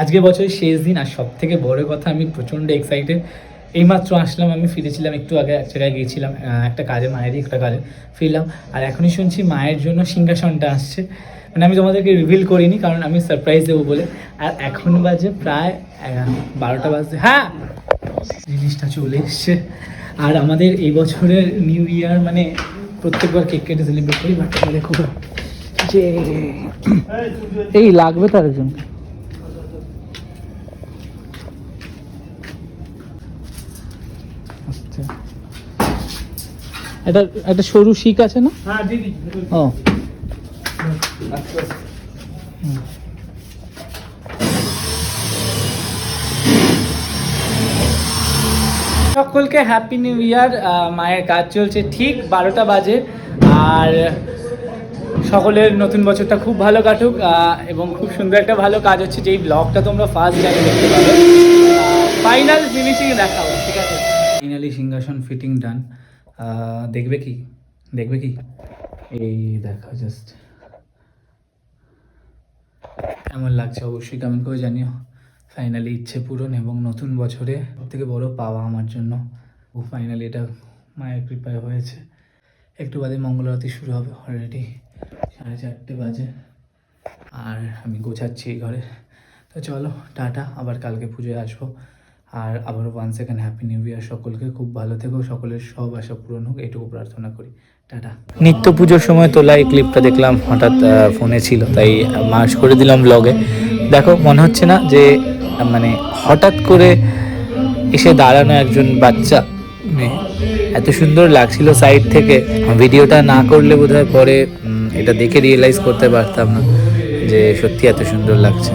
আজকে বছরের শেষ দিন আর সব থেকে বড় কথা, আমি প্রচণ্ড এক্সাইটেড এইমাত্র আসলাম, আমি ফিরেছিলাম, একটু আগে এক জায়গায় গিয়েছিলাম একটা কাজে, মায়েরই একটা কাজে, ফিরলাম। আর এখনই শুনছি মায়ের জন্য সিংহাসনটা আসছে। মানে আমি তোমাদেরকে রিভিল করিনি, কারণ আমি সারপ্রাইজ দেবো বলে। আর এখন বাজে প্রায় বারোটা বাজে হ্যাঁ! জিনিসটা চলে এসছে। আর আমাদের এই বছরের নিউ ইয়ার মানে প্রত্যেকবার কেক কেটে সেলিব্রেট করি বাট দেখো যে এই লাগবে তার একজন এটা একটা সরু শিক আছে না? হ্যাঁ ও। সকলকে হ্যাপি নিউ ইয়ার মায়ের কাজ চলছে ঠিক বারোটা বাজে আর সকলের নতুন বছরটা খুব ভালো কাটুক এবং খুব সুন্দর একটা ভালো কাজ হচ্ছে যেই ব্লগটা তোমরা ফার্স্ট জানি দেখতে পাবে। ফাইনাল ফিনিশিং দেখাবো ঠিক আছে? ফাইনালি সিংহাসন ফিটিং ডান দেখবে কি? দেখবে কি? এই দেখো জাস্ট কেমন লাগছে অবশ্যই কমেন্ট করে জানিও। ফাইনালি ইচ্ছে পূরণ এবং নতুন বছরে সবথেকে বড় পাওয়া আমার জন্য। ও ফাইনালি এটা মায়ের কৃপায় হয়েছে। একটু বাদে মঙ্গলারতি শুরু হবে অলরেডি সাড়ে চারটে বাজে। আর আমি গোছাচ্ছি এই ঘরে। তো চলো, টাটা, আবার কালকে পুজোয় আসব। আর আবারও one second happy new year সকলকে, খুব ভালো থেকো, সকলের সব আশা পূরণ হোক, এটুকু প্রার্থনা করি। টাটা। নিত্য পুজোর সময় তোলা এই ক্লিপটা দেখলাম, হঠাৎ ফোনে ছিল, তাই মার্চ করে দিলাম ব্লগে দেখো, মনে হচ্ছে না যে মানে হঠাৎ করে এসে দাঁড়ানো একজন বাচ্চা মেয়ে এত সুন্দর লাগছিল সাইড থেকে। ভিডিওটা না করলে বোধহয় পরে এটা দেখে রিয়েলাইজ করতে পারতাম না যে সত্যি এত সুন্দর লাগছে।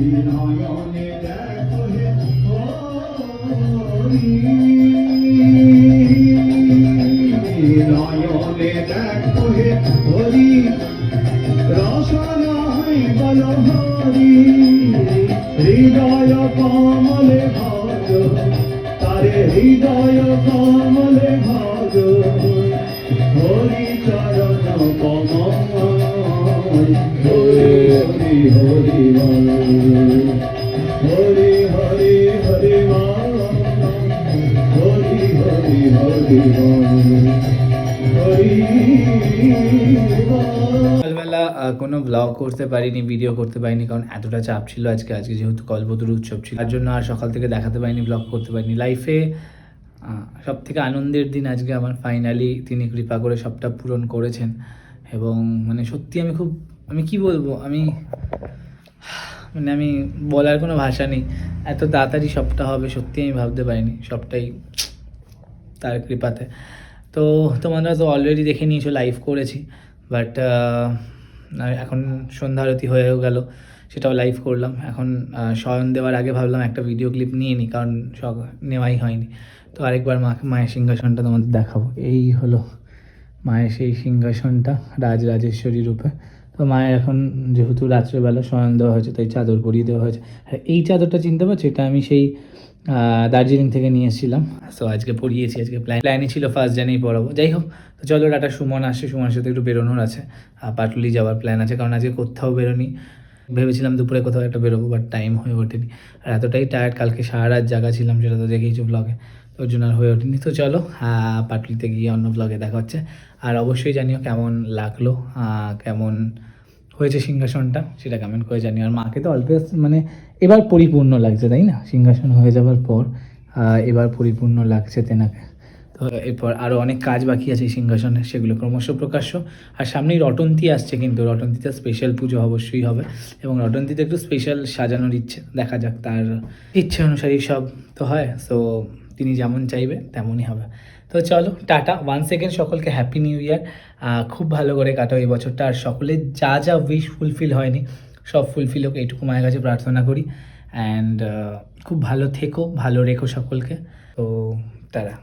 নয়নে দেখো হে হরি রসনাই বল হরি হৃদয় কমলে ভজ তারে হৃদয় কমলে ভজ হরি চরণ কমল, হরি সকালবেলা কোনো ব্লগ করতে পারিনি ভিডিও করতে পারিনি, কারণ এতটা চাপ ছিল আজকে। আজকে যেহেতু কল্পতরু উৎসব ছিল, তার জন্য আর সকাল থেকে দেখাতে পারিনি ব্লগ করতে পারিনি। লাইফে সব থেকে আনন্দের দিন আজকে আমার ফাইনালি তিনি কৃপা করে সবটা পূরণ করেছেন। এবং মানে সত্যি আমি খুব আমি কি বলব? আমি মানে আমি বলার কোনো ভাষা নেই। এত তাড়াতাড়ি সবটা হবে, সত্যি আমি ভাবতে পারিনি সবটাই তার কৃপাতে। তো তোমরা তো অলরেডি দেখে নিয়েছো লাইভ করেছি। বাট এখন সন্ধ্যা আরতি হয়েও গেল, সেটাও লাইভ করলাম। এখন শয়ন দেওয়ার আগে ভাবলাম একটা ভিডিও ক্লিপ নিয়ে নিই কারণ সব নেওয়াই হয়নি। তো আরেকবার মা, মায়ের সিংহাসনটা তোমাদের দেখাবো। এই হলো মায়ের সেই সিংহাসনটা রাজরাজেশ্বরী রূপে। তো মায়ের এখন যেহেতু রাত্রেবেলা শয়ন দেওয়া হয়েছে, তাই চাদর পরিয়ে দেওয়া হয়েছে। আর এই চাদরটা চিনতে পারছ? এটা আমি সেই দার্জিলিং থেকে নিয়ে এসেছিলাম। তো আজকে পরিয়েছি, আজকে প্ল্যান প্ল্যানই ছিল ফার্স্ট জানেই পড়াবো। যাই হোক, তো চলো একটা সুমন আসছে, সুমনের সাথে একটু বেরোনোর আছে। আর পাটুলি যাওয়ার প্ল্যান আছে, কারণ আজকে কোথাও বেরোনি। ভেবেছিলাম দুপুরে কোথাও একটা বেরোবো বাট টাইম হয়ে ওঠেনি। আর এতটাই টায়ার্ড কালকে সারা রাত জায়গা ছিলাম, সেটা তো দেখেইছো ব্লগে ওর জন্য আর হয়ে ওঠেনি। তো চলো পাটুলিতে গিয়ে অন্য ব্লগে দেখা হচ্ছে। আর অবশ্যই জানিও কেমন লাগল কেমন হয়েছে সিংহাসনটা, সেটা কমেন্ট করে জানিও। আর মাকে তো অলওয়েজ মানে এবার পরিপূর্ণ লাগছে, তাই না? সিংহাসন হয়ে যাওয়ার পর এবার পরিপূর্ণ লাগছে তেনাকে। তো এরপর আরও অনেক কাজ বাকি আছে এই সিংহাসনের সেগুলো ক্রমশ প্রকাশ্য। আর সামনেই রটন্তী আসছে কিন্তু, রটন্তীতে স্পেশাল পুজো অবশ্যই হবে। এবং রটন্তীতে একটু স্পেশাল সাজানোর ইচ্ছে, দেখা যাক তার ইচ্ছে অনুসারী সব তো হয়। সো তিনি যেমন চাইবে তেমনই হবে। তো চলো, টাটা। ওয়ান সেকেন্ড সকলকে হ্যাপি নিউ ইয়ার খুব ভালো করে কাটাও এই বছরটা। আর সকলের যা যা উইশ ফুলফিল হয়নি, সব ফুলফিল হোক, এইটুকু মায়ের কাছে প্রার্থনা করি। অ্যান্ড খুব ভালো থেকো, ভালো রেখো সকলকে। তো তারা